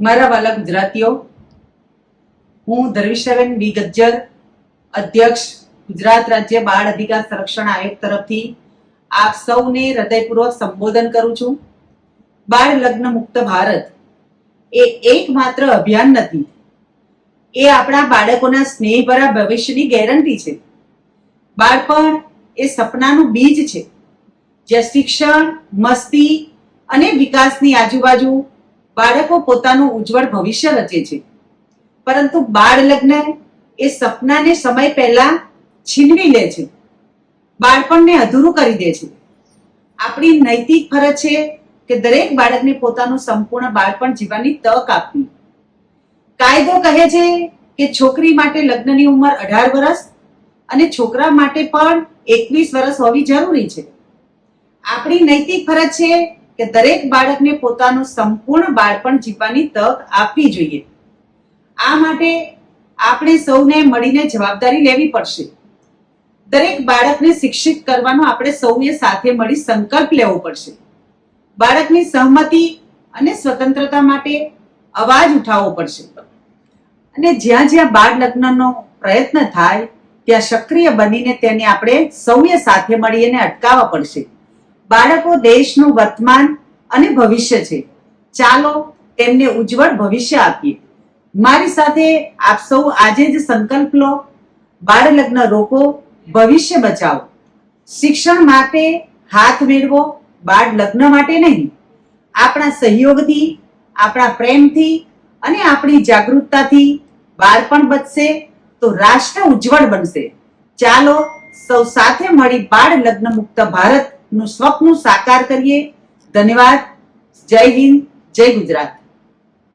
મારા વાલા ગુજરાતીઓ, હું ધર્મિષ્ઠાબેન બી ગજ્જર, અધ્યક્ષ, ગુજરાત રાજ્ય બાળ અધિકાર સંરક્ષણ આયોગ તરફથી આપ સૌને હૃદયપૂર્વક સંબોધન કરું છું. બાળ લગ્ન મુક્ત ભારત એ એકમાત્ર અભિયાન નથી. એ આપણા બાળકોના સ્નેહભરા ભવિષ્યની ગેરંટી છે. બાળપણ એ સપનાનું બીજ છે. જે શિક્ષણ, મસ્તી અને વિકાસની આજુબાજુ બાળકો પોતાનું ઉજ્જવળ ભવિષ્ય રચે છે. પરંતુ બાળ લગ્ન એ સપનાને સમય પહેલા છીનવી લે છે. બાળપણને અધૂરું કરી દે છે. આપણી નૈતિક ફરજ છે કે દરેક બાળકને પોતાનું સંપૂર્ણ બાળપણ જીવવાની તક આપવી. કાયદો કહે છે કે છોકરી માટે લગ્નની ઉંમર અઢાર વર્ષ અને છોકરા માટે પણ એકવીસ વર્ષ હોવી જરૂરી છે. આપણી નૈતિક ફરજ છે કે દરેક બાળકને પોતાનું સંપૂર્ણ બાળપણ જીવવાની તક આપવી જોઈએ. આ માટે આપણે સૌને મળીને જવાબદારી લેવી પડશે. દરેક બાળકને શિક્ષિત કરવાનો આપણે સૌએ સાથે મળી સંકલ્પ લેવો પડશે. બાળકની સહમતિ અને સ્વતંત્રતા માટે અવાજ ઉઠાવવો પડશે. અને જ્યાં જ્યાં બાળ લગ્નનો પ્રયત્ન થાય, ત્યાં સક્રિય બનીને તેને આપણે સૌએ સાથે મળીને અટકાવવા પડશે. બાળકો દેશનું વર્તમાન અને ભવિષ્ય છે. ચાલો તેમને ઉજ્જવળ ભવિષ્ય આપીએ. મારી સાથે આપ સૌ આજે જ સંકલ્પ લો બાળ લગ્ન રોકો, ભવિષ્ય બચાવો. શિક્ષણ માટે હાથ મેળવો બાળ લગ્ન માટે નહીં. આપણા સહયોગથી, આપણા પ્રેમથી અને આપણી જાગૃતતાથી બાળપણ બચશે તો રાષ્ટ્ર ઉજ્જવળ બનશે. ચાલો સૌ સાથે મળી બાળ લગ્ન મુક્ત ભારતનું સ્વપ્ન સાકાર કરીએ. ધન્યવાદ. જય હિન્દ. જય ગુજરાત.